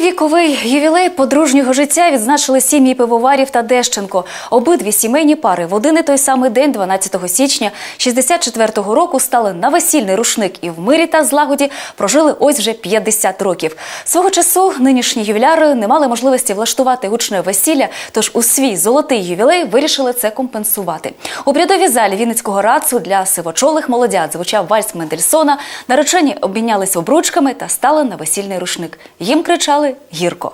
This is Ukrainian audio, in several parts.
Піввіковий ювілей подружнього життя відзначили сім'ї пивоварів та Дещенко. Обидві сімейні пари в один і той самий день, 12 січня 64-го року, стали на весільний рушник і в мирі та злагоді прожили ось вже 50 років. Свого часу нинішні ювіляри не мали можливості влаштувати гучне весілля, тож у свій золотий ювілей вирішили це компенсувати. У прядовій залі Вінницького рацу для сивочолих молодят звучав вальс Мендельсона. Наречені обмінялись обручками та стали на весільний рушник. Їм кричали гірко.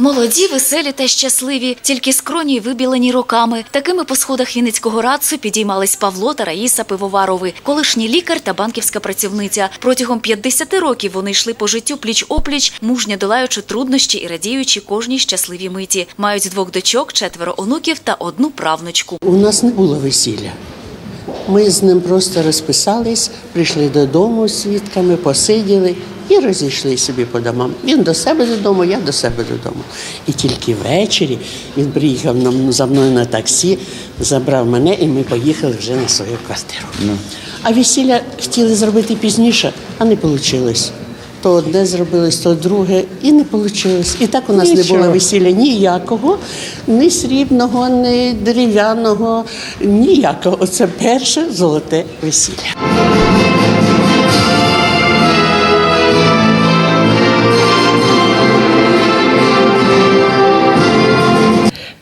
Молоді, веселі та щасливі, тільки скроні вибілені роками. Такими по сходах Вінницького радцу підіймались Павло та Раїса Пивоварови, колишній лікар та банківська працівниця. Протягом 50 років вони йшли по життю пліч-опліч, мужньо долаючи труднощі і радіючи кожній щасливій миті. Мають двох дочок, четверо онуків та одну правнучку. У нас не було весілля. Ми з ним просто розписались, прийшли додому з свідками, посиділи і розійшли собі по домам. Він до себе додому, я до себе додому. І тільки ввечері він приїхав за мною на таксі, забрав мене, і ми поїхали вже на свою квартиру. А весілля хотіли зробити пізніше, а не вийшло. То одне зробилось, то друге, і не вийшло. І так у нас не було весілля ніякого, ні срібного, ні дерев'яного, ніякого. Оце перше золоте весілля. –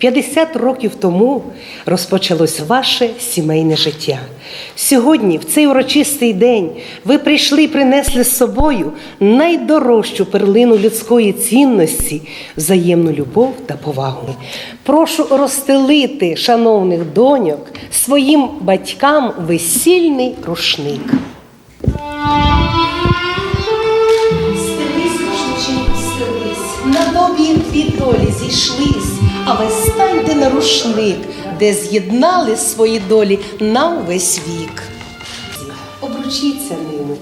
50 років тому розпочалось ваше сімейне життя. Сьогодні, в цей урочистий день, ви прийшли і принесли з собою найдорожчу перлину людської цінності, взаємну любов та повагу. Прошу розстелити, шановних доньок, своїм батькам весільний рушник. Стелись, рушниченьку, стелись, на тобі дві зійшлись, а ви станьте на рушник, де з'єднали свої долі на увесь вік. Обручіться ними.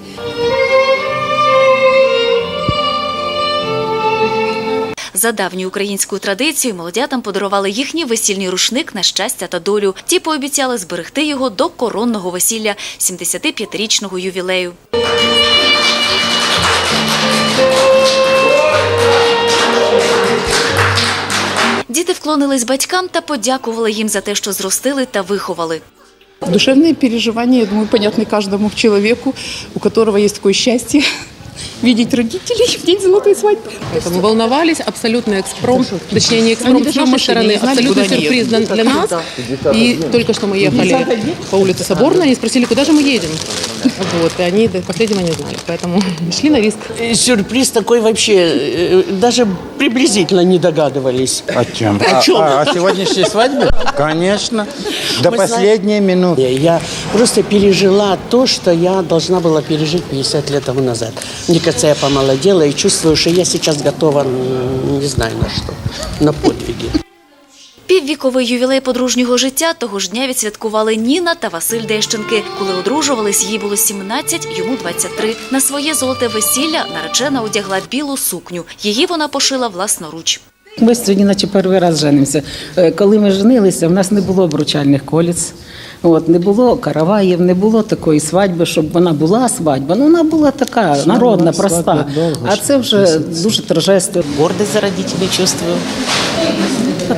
За давньою українською традицією молодятам подарували їхній весільний рушник на щастя та долю. Ті пообіцяли зберегти його до коронного весілля 75-річного ювілею. вклонились батькам та подякували їм за те, що зростили та виховали. Душевные переживания, я думаю, понятны каждому человеку, у которого есть такое счастье видеть родителей в день золотой свадьбы. Поэтому волновались, абсолютный экспромт, точнее не экспромт Они с даже в нашей машине стороны, не знали, абсолютный куда они сюрприз для, едут. для нас. И только что мы ехали по улице Соборной, они спросили, куда же мы едем. Вот, и они до последнего не знали, поэтому шли на риск. Э, Сюрприз такой вообще, э, даже приблизительно не догадывались. О чем? О чем? А, о сегодняшней свадьбе? Конечно. До Мы последней минуты. Я просто пережила то, что я должна была пережить 50 лет тому назад. Мне кажется, я помолодела и чувствую, что я сейчас готова, не знаю на что, на подвиги. Піввіковий ювілей подружнього життя того ж дня відсвяткували Ніна та Василь Дещенки. Коли одружувались, їй було 17, йому 23. На своє золоте весілля наречена одягла білу сукню. Її вона пошила власноруч. Ми сьогодні, наче перший раз женимося. Е, Коли ми женилися, в нас не було обручальних коліць. От, не було караваїв, не було такої свадьби, щоб вона була свадьба. Ну, вона була така народна, проста. А це вже дуже торжественно. гордость за родителей чувствую.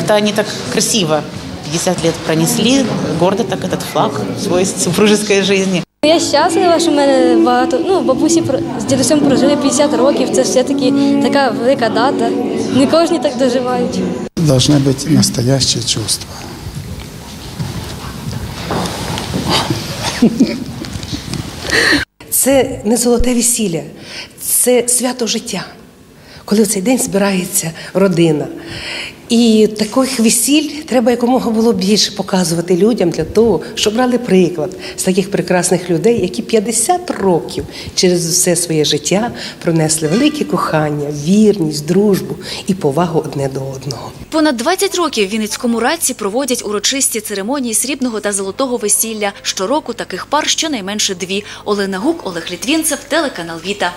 Как-то они так красиво 50 лет пронесли, гордо так этот флаг в свой супружеской жизни. Я щаслива, що в мене багато. Ну, бабусі про- з дідусем прожили 50 років. Це все-таки така велика дата. Не кожні так доживають. должны быть настоящие чувства. Це не золоте весілля, це свято життя, коли в цей день збирається родина. і таких весіль треба якомога було більше показувати людям для того, щоб брали приклад з таких прекрасних людей, які 50 років через все своє життя пронесли велике кохання, вірність, дружбу і повагу одне до одного. Понад 20 років в Вінницькому раці проводять урочисті церемонії срібного та золотого весілля. Щороку таких пар щонайменше дві. Олена Гук, Олег Літвінцев, телеканал Віта.